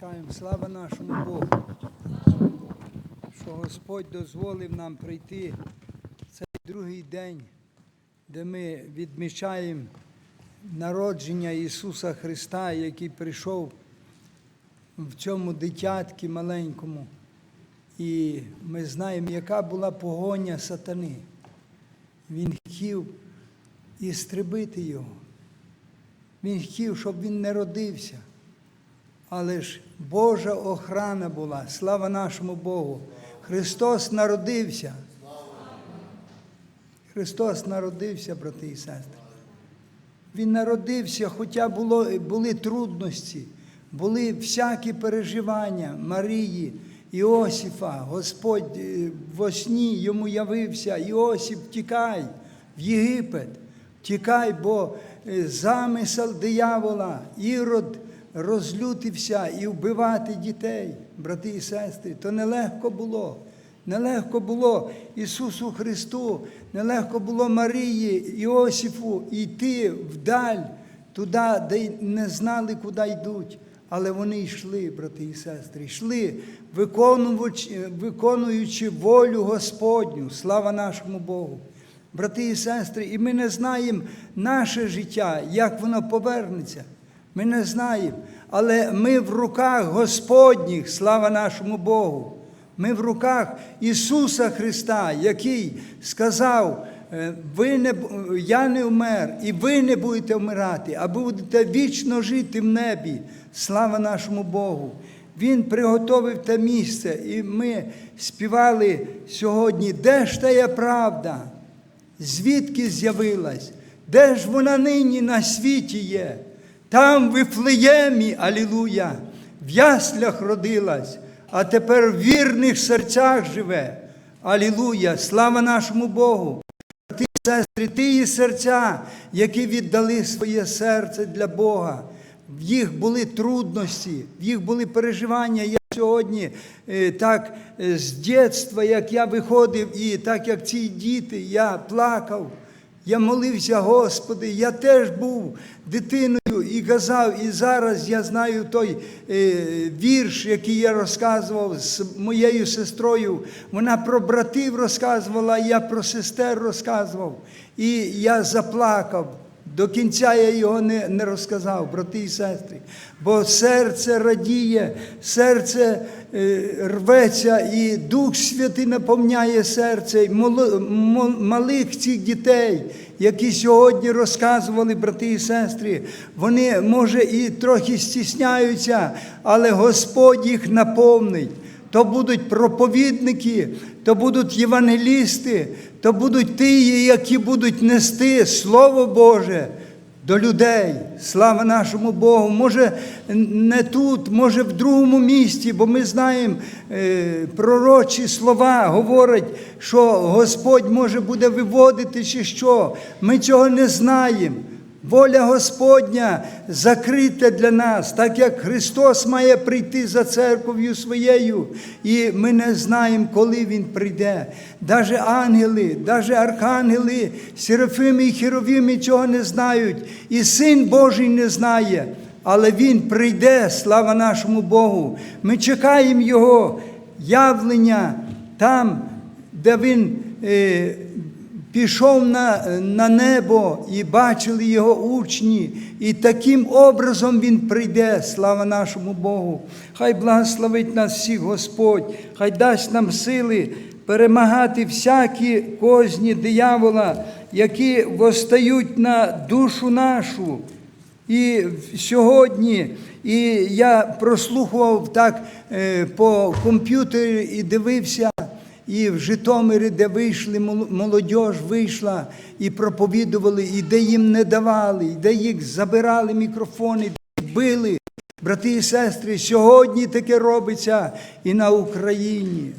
Скаємо, слава нашому Богу, що Господь дозволив нам прийти цей другий день, де ми відмічаємо народження Ісуса Христа, який прийшов в цьому дитятці маленькому. І ми знаємо, яка була погоня сатани. Він хотів істребити його. Він хотів, щоб він не родився. Але ж Божа охрана була, слава нашому Богу. Христос народився. Христос народився, брати і сестри. Він народився, хоча було, були трудності, були всякі переживання Марії, Іосифа. Господь е, во сні йому явився, Іосиф, тікай в Єгипет, тікай, бо е, замисел диявола, ірод розлютився і вбивати дітей, брати і сестри, то нелегко було. Нелегко було Ісусу Христу, нелегко було Марії, Іосифу йти вдаль, туди, де не знали, куди йдуть. Але вони йшли, брати і сестри, йшли, виконуючи, виконуючи волю Господню. Слава нашому Богу. Брати і сестри, і ми не знаємо наше життя, як воно повернеться. Ми не знаємо. Але ми в руках Господніх, слава нашому Богу. Ми в руках Ісуса Христа, який сказав, е, ви не, я не вмер, і ви не будете вмирати, а будете вічно жити в небі. Слава нашому Богу. Він приготовив те місце, і ми співали сьогодні, де ж та є правда? Звідки з'явилась? Де ж вона нині на світі є? Там в Вифлеємі, алілуя, в яслях родилась, а тепер в вірних серцях живе. Алілуя, слава нашому Богу. Ти, сестри, ті серця, які віддали своє серце для Бога. В їх були трудності, в їх були переживання. Я сьогодні е, так е, з дитинства, як я виходив, і так як ці діти, я плакав. Я молився, Господи, я теж був дитиною і казав, і зараз я знаю той е, вірш, який я розказував з моєю сестрою. Вона про братів розказувала, я про сестер розказував. І я заплакав. До кінця я його не, не розказав, брати і сестри. Бо серце радіє, серце е, рветься, і Дух Святий наповняє серце моло- мо- малих цих дітей, які сьогодні розказували, брати і сестри. Вони, може, і трохи стісняються, але Господь їх наповнить. То будуть проповідники, то будуть євангелісти, то будуть ті, які будуть нести Слово Боже до людей. Слава нашому Богу. Може, не тут, може в другому місті, бо ми знаємо, е, пророчі слова говорять, що Господь може буде виводити чи що. Ми цього не знаємо. Воля Господня закрита для нас, так як Христос має прийти за церков'ю своєю, і ми не знаємо, коли Він прийде. Даже ангели, даже архангели, Серафими і Херовими цього не знають, і Син Божий не знає. Але Він прийде, слава нашому Богу. Ми чекаємо Його явлення там, де Він. е, пішов на, на небо і бачили його учні, і таким образом він прийде, слава нашому Богу. Хай благословить нас всіх Господь, хай дасть нам сили перемагати всякі козні диявола, які восстають на душу нашу. І сьогодні, і я прослухував так е, по комп'ютері і дивився. І в Житомирі, де вийшли, мол- молодь вийшла і проповідували, і де їм не давали, і де їх забирали мікрофони, де їх били. Брати і сестри, сьогодні таке робиться і на Україні.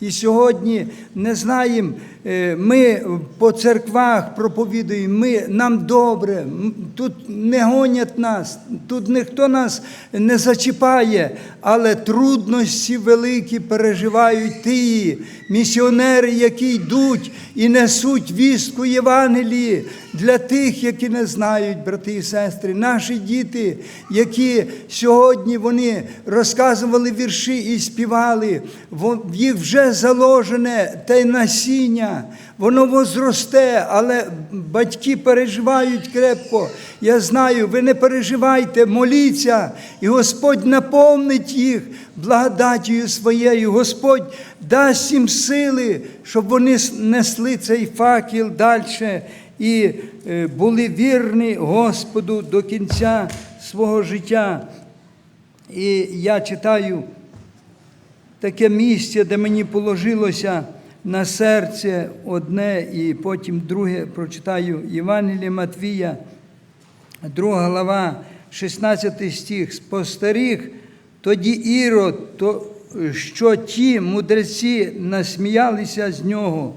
І сьогодні не знаємо, е, ми по церквах проповідуємо, ми, нам добре, тут не гонять нас, тут ніхто нас не зачіпає, але трудності великі переживають ті місіонери, які йдуть і несуть вістку Євангелії для тих, які не знають, брати і сестри, наші діти, які сьогодні вони розказували вірші і співали, в їх вже заложене те насіння, воно возросте, але батьки переживають крепко. Я знаю, ви не переживайте, моліться, і Господь наповнить їх благодатію своєю. Господь дасть їм сили, щоб вони несли цей факел далі і е, були вірні Господу до кінця свого життя. І я читаю таке місце, де мені положилося на серце одне, і потім друге прочитаю Євангеліє Матвія, друга глава, 16 стих. Спостеріг тоді Ірод, то, що ті мудреці насміялися з нього,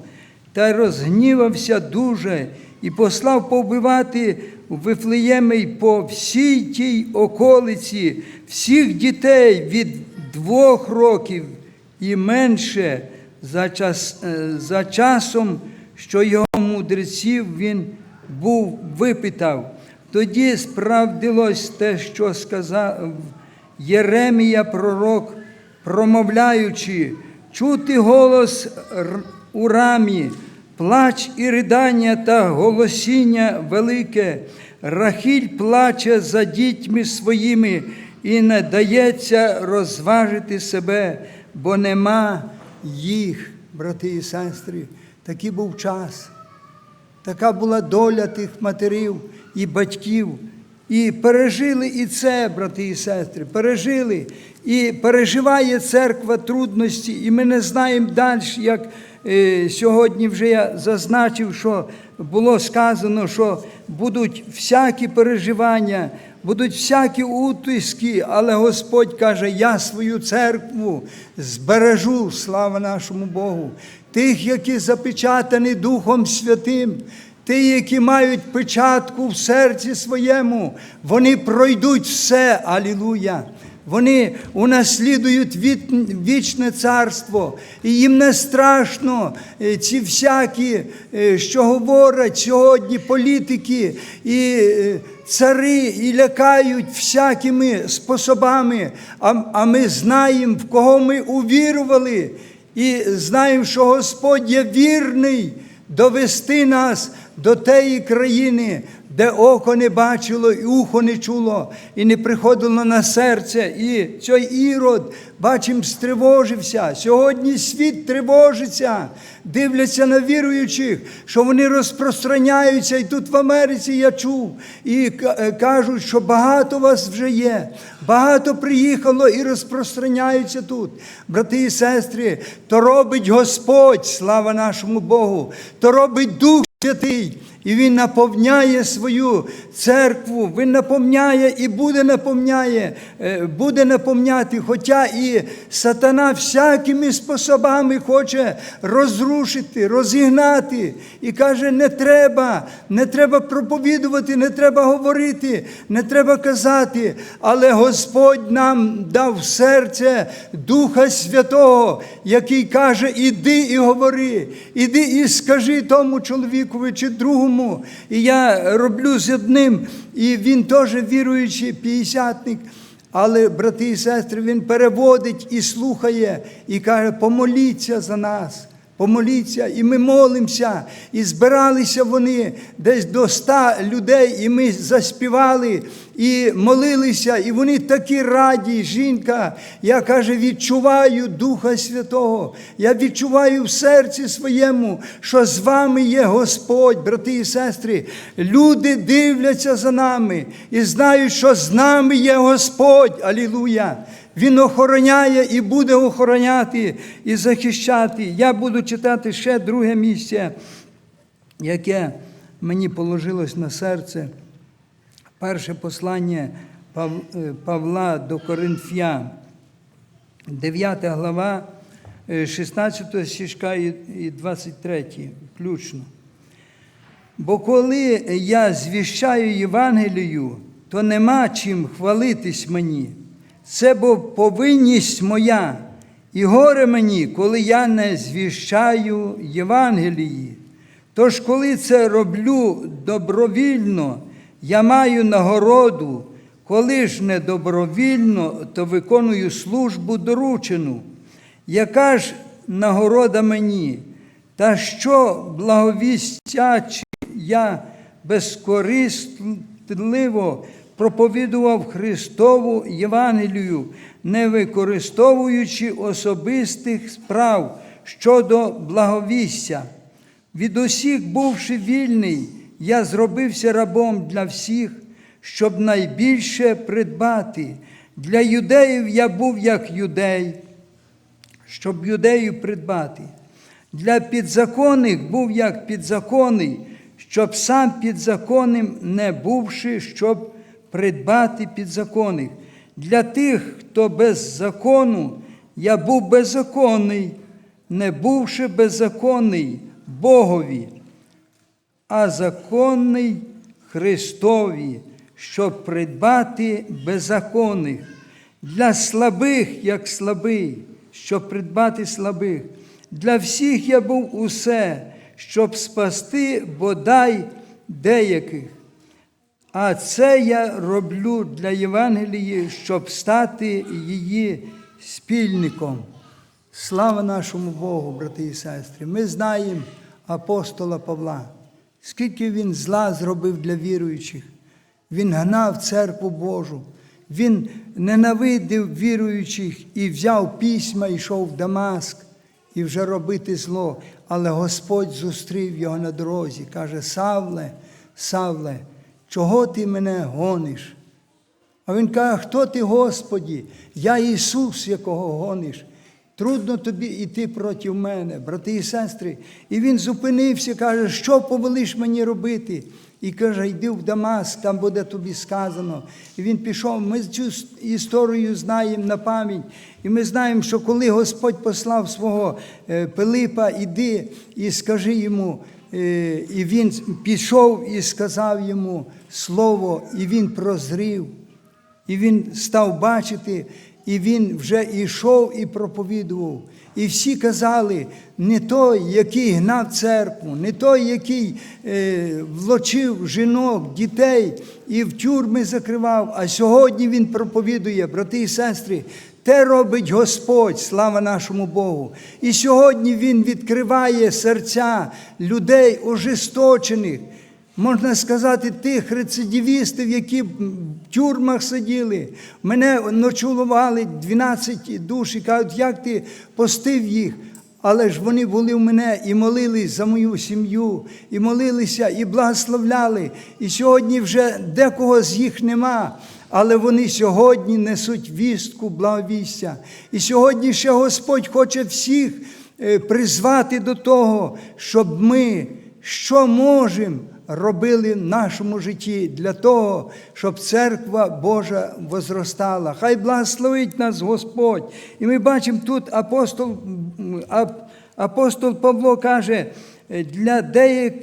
та розгнівався дуже, і послав повбивати у Вифлеємі й по всій тій околиці всіх дітей від двох років і менше за, час, е, за часом, що його мудреців він був випитав. Тоді справдилось те, що сказав Єремія пророк, промовляючи, чути голос у рамі, плач і ридання та голосіння велике, Рахіль плаче за дітьми своїми і не дається розважити себе, бо нема їх, брати і сестри. Такий був час. Така була доля тих матерів і батьків. І пережили і це, брати і сестри, пережили. І переживає церква трудності, і ми не знаємо далі, як е, сьогодні вже я зазначив, що було сказано, що будуть всякі переживання, будуть всякі утиски, але Господь каже, я свою церкву збережу, слава нашому Богу, тих, які запечатані Духом Святим. Ті, які мають печатку в серці своєму, вони пройдуть все, алілуя. Вони унаслідують вічне царство, і їм не страшно е, ці всякі, е, що говорять сьогодні політики і е, цари, і лякають всякими способами. А ми знаємо, в кого ми увірували, і знаємо, що Господь є вірний довести нас до тієї країни, де око не бачило, і ухо не чуло, і не приходило на серце. І цей ірод, бачимо, стривожився. Сьогодні світ тривожиться, дивляться на віруючих, що вони розпространяються. І тут в Америці я чув, і е, кажуть, що багато вас вже є, багато приїхало і розпространяються тут. Брати і сестри, то робить Господь, слава нашому Богу, то робить Дух Святий. І Він наповняє свою церкву, Він наповняє і буде наповняє, е, буде наповняти, хоча і сатана всякими способами хоче розрушити, розігнати. І каже, не треба, не треба проповідувати, не треба говорити, не треба казати. Але Господь нам дав серце Духа Святого, який каже, іди і говори, іди і скажи тому чоловікові чи другому. І я роблю з одним, і він теж віруючий п'ятдесятник. Але, брати і сестри, він переводить і слухає, і каже, помоліться за нас. Помоліться, і ми молимося, і збиралися вони десь до ста людей, і ми заспівали, і молилися, і вони такі раді. Жінка, я каже, відчуваю Духа Святого. Я відчуваю в серці своєму, що з вами є Господь, брати і сестри. Люди дивляться за нами і знають, що з нами є Господь. Алілуя! Він охороняє і буде охороняти і захищати. Я буду читати ще друге місце, яке мені положилось на серце. Перше послання е, Павла до Коринфян, 9 глава, е, 16 стишка і і 23 включно. Бо коли я звіщаю Євангелію, то нема чим хвалитись мені. Це бо повинність моя, і горе мені, коли я не звіщаю Євангелії. Тож, коли це роблю добровільно, я маю нагороду, коли ж не добровільно, то виконую службу доручену. Яка ж нагорода мені? Та що благовістячи я безкорисливо проповідував Христову Євангелію, не використовуючи особистих справ щодо благовістя. Від усіх, бувши вільний, я зробився рабом для всіх, щоб найбільше придбати. Для юдеїв я був як юдей, щоб юдею придбати. Для підзаконних був як підзаконний, щоб сам підзаконним не бувши, щоб придбати підзаконних. Для тих, хто без закону, я був беззаконний, не бувши беззаконний Богові, а законний Христові, щоб придбати беззаконних. Для слабих, як слабий, щоб придбати слабих. Для всіх я був усе, щоб спасти бодай деяких. А це я роблю для Євангелії, щоб стати її спільником. Слава нашому Богу, брати і сестри! Ми знаємо апостола Павла, скільки він зла зробив для віруючих. Він гнав церкву Божу, він ненавидив віруючих і взяв письма, йшов в Дамаск і вже робити зло. Але Господь зустрів його на дорозі, каже: Савле, Савле, чого ти мене гониш? А він каже, хто ти, Господі? Я Ісус, якого гониш. Трудно тобі йти проти мене, брати і сестри. І він зупинився, каже, що повелиш мені робити? І каже, йди в Дамаск, там буде тобі сказано. І він пішов. Ми цю історію знаємо на пам'ять. І ми знаємо, що коли Господь послав свого е, Пилипа, іди і скажи йому, і він пішов і сказав йому слово, і він прозрів. І він став бачити, і він вже йшов і проповідував. І всі казали, не той, який гнав церкву, не той, який е, влочив жінок, дітей і в тюрми закривав. А сьогодні він проповідує, брати і сестри, те робить Господь, слава нашому Богу. І сьогодні Він відкриває серця людей ожесточених можна сказати, тих рецидивістів, які в тюрмах сиділи. Мене ночували 12 душ і кажуть, як ти постив їх. Але ж вони були в мене і молились за мою сім'ю, і молилися, і благословляли. І сьогодні вже декого з їх нема. Але вони сьогодні несуть вістку, благовістя. І сьогодні ще Господь хоче всіх е, призвати до того, щоб ми що можемо робили в нашому житті для того, щоб церква Божа возростала. Хай благословить нас Господь. І ми бачимо тут апостол, апостол Павло каже, для, деяк,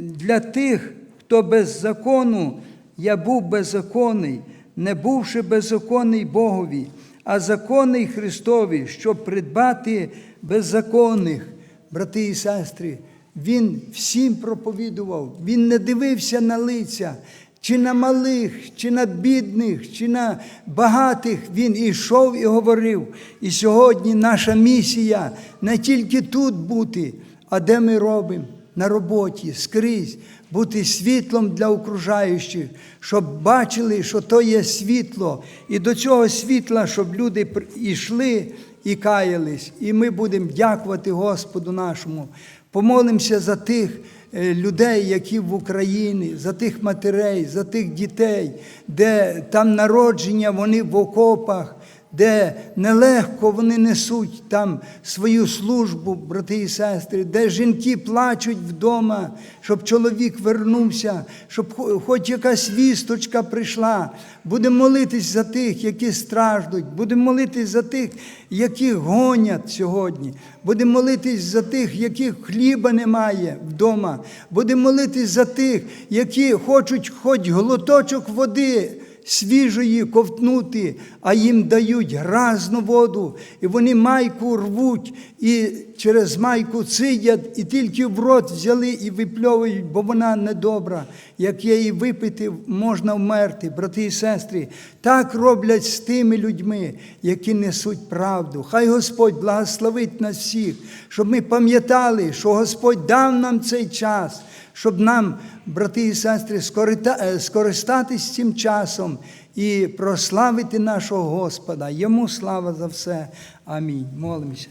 для тих, хто без закону, я був беззаконний, не бувши беззаконний Богові, а законний Христові, щоб придбати беззаконних, брати і сестри. Він всім проповідував, він не дивився на лиця, чи на малих, чи на бідних, чи на багатих. Він ішов і говорив. І сьогодні наша місія не тільки тут бути, а де ми робимо на роботі, скрізь, бути світлом для окружаючих, щоб бачили, що то є світло, і до цього світла, щоб люди йшли і каялись. І ми будемо дякувати Господу нашому. Помолимося за тих е, людей, які в Україні, за тих матерей, за тих дітей, де там народження, вони в окопах, де нелегко вони несуть там свою службу, брати і сестри, де жінки плачуть вдома, щоб чоловік вернувся, щоб хоч якась вісточка прийшла. Будемо молитись за тих, які страждуть, будемо молитись за тих, яких гонять сьогодні. Будемо молитись за тих, яких хліба немає вдома. Будемо молитись за тих, які хочуть хоч глоточок води свіжої ковтнути, а їм дають гразну воду, і вони майку рвуть, і через майку цидять, і тільки в рот взяли і випльовують, бо вона недобра. Як її випити, можна вмерти, брати і сестри. Так роблять з тими людьми, які несуть правду. Хай Господь благословить нас всіх, щоб ми пам'ятали, що Господь дав нам цей час, щоб нам, брати і сестри, е, скористатись цим часом і прославити нашого Господа. Йому слава за все. Амінь. Молимося.